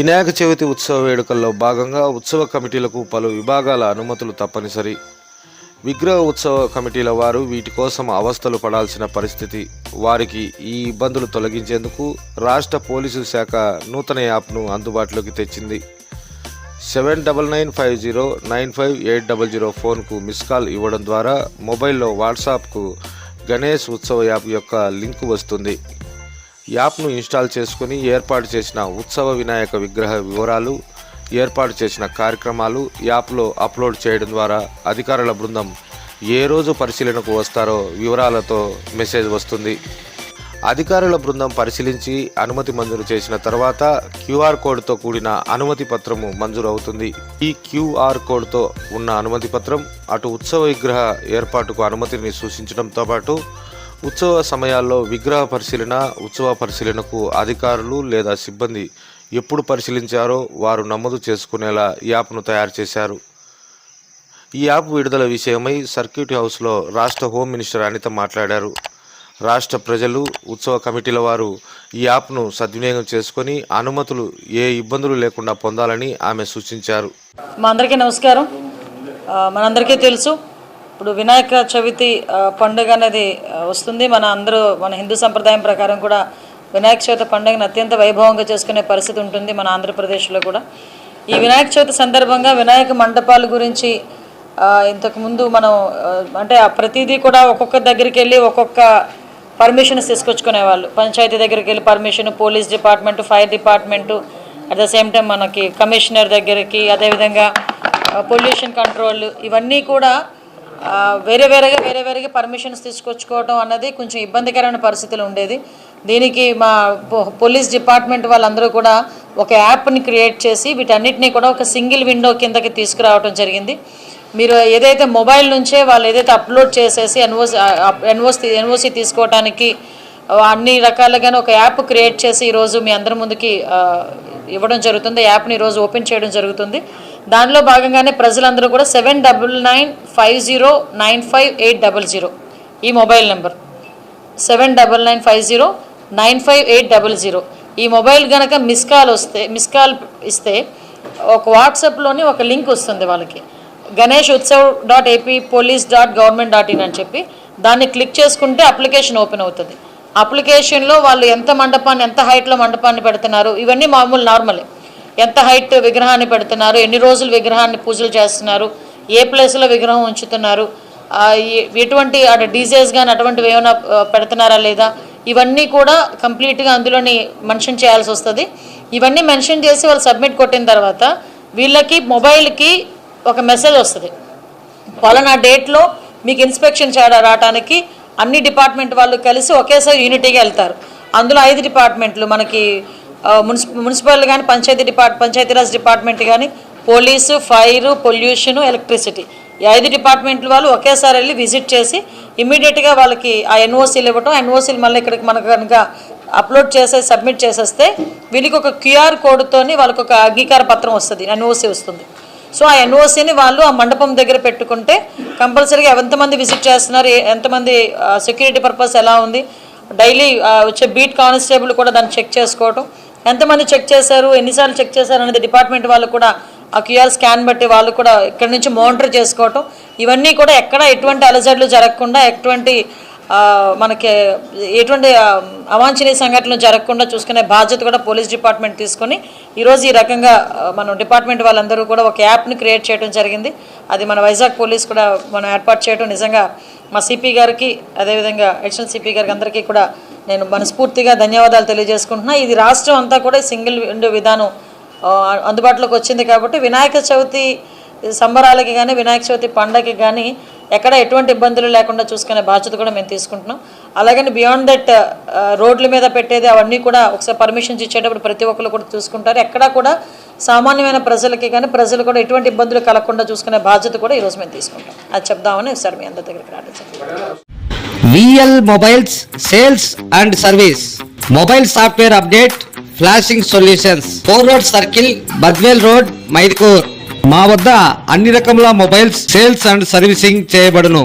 వినాయక చవితి ఉత్సవ వేడుకల్లో భాగంగా ఉత్సవ కమిటీలకు పలు విభాగాల అనుమతులు తప్పనిసరి. విగ్రహ ఉత్సవ కమిటీల వారు వీటి కోసం అవస్థలు పడాల్సిన పరిస్థితి. వారికి ఈ ఇబ్బందులు తొలగించేందుకు రాష్ట్ర పోలీసు శాఖ నూతన యాప్ను అందుబాటులోకి తెచ్చింది. Seven double nine five zero nine five eight double zero ఫోన్కు మిస్ కాల్ ఇవ్వడం ద్వారా మొబైల్లో వాట్సాప్కు గణేష్ ఉత్సవ యాప్ యొక్క లింక్ వస్తుంది. యాప్ను ఇన్స్టాల్ చేసుకుని ఏర్పాటు చేసిన ఉత్సవ వినాయక విగ్రహ వివరాలు ఏర్పాటు చేసిన కార్యక్రమాలు యాప్లో అప్లోడ్ చేయడం ద్వారా అధికారుల బృందం ఏ రోజు పరిశీలనకు వస్తారో వివరాలతో మెసేజ్ వస్తుంది. అధికారుల బృందం పరిశీలించి అనుమతి మంజూరు చేసిన తర్వాత క్యూఆర్ కోడ్తో కూడిన అనుమతి పత్రము మంజూరు అవుతుంది ఈ క్యూఆర్ కోడ్తో ఉన్న అనుమతి పత్రం అటు ఉత్సవ విగ్రహ ఏర్పాటుకు అనుమతిని సూచించడంతో పాటు ఉత్సవ సమయాల్లో విగ్రహ పరిశీలన ఉత్సవ పరిశీలనకు అధికారులు లేదా సిబ్బంది ఎప్పుడు పరిశీలించారో వారు నమోదు చేసుకునేలా యాప్ను తయారు చేశారు. ఈ యాప్ విడుదల విషయమై సర్క్యూట్ హౌస్లో రాష్ట్ర హోమ్ మినిస్టర్ అనిత మాట్లాడారు. రాష్ట్ర ప్రజలు ఉత్సవ కమిటీల వారు ఈ యాప్ను సద్వినియోగం చేసుకొని అనుమతులు ఏ ఇబ్బందులు లేకుండా పొందాలని ఆమె సూచించారు. మా అందరికీ నమస్కారం. మనందరికీ తెలుసు ఇప్పుడు వినాయక చవితి పండుగ అనేది వస్తుంది. మన అందరూ మన హిందూ సంప్రదాయం ప్రకారం కూడా వినాయక చవితి పండుగను అత్యంత వైభవంగా చేసుకునే పరిస్థితి ఉంటుంది మన ఆంధ్రప్రదేశ్లో కూడా. ఈ వినాయక చవితి సందర్భంగా వినాయక మండపాల గురించి ఇంతకుముందు మనం అంటే ఆ ప్రతిదీ కూడా ఒక్కొక్క దగ్గరికి వెళ్ళి ఒక్కొక్క పర్మిషన్స్ తీసుకొచ్చుకునేవాళ్ళు. పంచాయతీ దగ్గరికి వెళ్ళి permission police department fire department at the same time మనకి కమిషనర్ దగ్గరికి అదేవిధంగా పొల్యూషన్ కంట్రోల్ ఇవన్నీ కూడా వేరే వేరేగా వేరే వేరేగా పర్మిషన్స్ తీసుకొచ్చుకోవడం అన్నది కొంచెం ఇబ్బందికరమైన పరిస్థితులు ఉండేది. దీనికి మా పో- పోలీస్ డిపార్ట్మెంట్ వాళ్ళందరూ కూడా ఒక యాప్ని క్రియేట్ చేసి వీటన్నిటిని కూడా ఒక సింగిల్ విండో కిందకి తీసుకురావడం జరిగింది. మీరు ఏదైతే మొబైల్ నుంచే వాళ్ళు ఏదైతే అప్లోడ్ చేసేసి ఎన్ఓసి ఎన్ఓసి ఎన్ఓసి తీసుకోవడానికి అన్ని రకాలుగానే ఒక యాప్ క్రియేట్ చేసి ఈరోజు మీ అందరి ముందుకి ఇవ్వడం జరుగుతుంది. యాప్ని ఈరోజు ఓపెన్ చేయడం జరుగుతుంది. దానిలో భాగంగానే ప్రజలందరూ కూడా seven double nine five zero nine five eight double zero ఈ mobile number. Seven double nine five zero nine five eight double zero. ఈ మొబైల్ కనుక మిస్ కాల్ వస్తే మిస్ కాల్ ఇస్తే ఒక వాట్సాప్లోని ఒక లింక్ వస్తుంది వాళ్ళకి. Ganesh Utsav dot AP police dot government dot in అని చెప్పి దాన్ని క్లిక్ చేసుకుంటే అప్లికేషన్ ఓపెన్ అవుతుంది. అప్లికేషన్లో వాళ్ళు ఎంత మండపాన్ని ఎంత హైట్లో మండపాన్ని పెడుతున్నారు ఇవన్నీ మామూలు నార్మలే. ఎంత హైట్ విగ్రహాన్ని పెడుతున్నారు? ఎన్ని రోజులు విగ్రహాన్ని పూజలు చేస్తున్నారు? ఏ ప్లేస్లో విగ్రహం ఉంచుతున్నారు? ఎటువంటి అటు డీజేస్ కానీ అటువంటివి ఏమైనా పెడుతున్నారా లేదా? ఇవన్నీ కూడా కంప్లీట్గా అందులోని మెన్షన్ చేయాల్సి వస్తుంది. ఇవన్నీ మెన్షన్ చేసి వాళ్ళు సబ్మిట్ కొట్టిన తర్వాత వీళ్ళకి మొబైల్కి ఒక మెసేజ్ వస్తుంది. పలానా డేట్లో మీకు ఇన్స్పెక్షన్ చేయడం రావడానికి అన్ని డిపార్ట్మెంట్ వాళ్ళు కలిసి ఒకేసారి యూనిటీగా వెళ్తారు. అందులో ఐదు డిపార్ట్మెంట్లు మనకి మున్సిపల్ కానీ పంచాయతీ డిపార్ట్ పంచాయతీరాజ్ డిపార్ట్మెంట్ కానీ పోలీసు ఫైర్ పొల్యూషన్ ఎలక్ట్రిసిటీ. ఈ ఐదు డిపార్ట్మెంట్ల వాళ్ళు ఒకేసారి వెళ్ళి విజిట్ చేసి ఇమీడియట్గా వాళ్ళకి ఆ ఎన్ఓసీలు ఇవ్వటం ఎన్ఓసీలు మళ్ళీ ఇక్కడికి మనకు కనుక అప్లోడ్ చేసే సబ్మిట్ చేసేస్తే వీళ్ళకి ఒక క్యూఆర్ కోడ్తోని వాళ్ళకి ఒక అంగీకార పత్రం వస్తుంది ఎన్ఓసీ వస్తుంది. సో ఆ ఎన్ఓసీని వాళ్ళు ఆ మండపం దగ్గర పెట్టుకుంటే కంపల్సరీగా ఎంతమంది విజిట్ చేస్తున్నారు ఎంతమంది సెక్యూరిటీ పర్పస్ ఎలా ఉంది డైలీ వచ్చే బీట్ కానిస్టేబుల్ కూడా దాన్ని చెక్ చేసుకోవటం ఎంతమంది చెక్ చేశారు? ఎన్నిసార్లు చెక్ చేశారు అనేది డిపార్ట్మెంట్ వాళ్ళు కూడా ఆ క్యూఆర్ స్కాన్ బట్టి వాళ్ళు కూడా ఇక్కడి నుంచి మానిటర్ చేసుకోవటం. ఇవన్నీ కూడా ఎక్కడ ఎటువంటి అలజడులు జరగకుండా ఎటువంటి మనకి ఎటువంటి అవాంఛనీయ సంఘటనలు జరగకుండా చూసుకునే బాధ్యత కూడా పోలీస్ డిపార్ట్మెంట్ తీసుకొని ఈరోజు ఈ రకంగా మనం డిపార్ట్మెంట్ వాళ్ళందరూ కూడా ఒక యాప్ని క్రియేట్ చేయడం జరిగింది. అది మన వైజాగ్ పోలీస్ కూడా మనం ఏర్పాటు చేయడం నిజంగా మా సిపి గారికి అదేవిధంగా అడిషనల్ సిపి గారికి అందరికీ కూడా నేను మనస్ఫూర్తిగా ధన్యవాదాలు తెలియజేసుకుంటున్నా. ఇది రాష్ట్రం అంతా కూడా సింగిల్ విండో విధానం అందుబాటులోకి వచ్చింది కాబట్టి వినాయక చవితి సంబరాలకి కానీ వినాయక చవితి పండగకి కానీ ఎక్కడ ఎటువంటి ఇబ్బందులు లేకుండా చూసుకునే బాధ్యత కూడా మేము తీసుకుంటున్నాం. అలాగని బియాండ్ దట్ రోడ్ల మీద పెట్టేది అవన్నీ కూడా ఒకసారి పర్మిషన్స్ ఇచ్చేటప్పుడు ప్రతి ఒక్కరు కూడా చూసుకుంటారు. ఎక్కడా కూడా సామాన్యమైన ప్రజలకి కానీ ప్రజలు కూడా ఎటువంటి ఇబ్బందులు కలగకుండా చూసుకునే బాధ్యత కూడా ఈరోజు మేము తీసుకుంటాం. అది చెప్దామని ఒకసారి మీ అందరి దగ్గరికి రావడం VL mobiles sales and service mobile software update flashing solutions forward circle Badvel road Mydukur మా వద్ద అన్ని రకముల మొబైల్స్ సేల్స్ అండ్ సర్వీసింగ్ చేయబడును.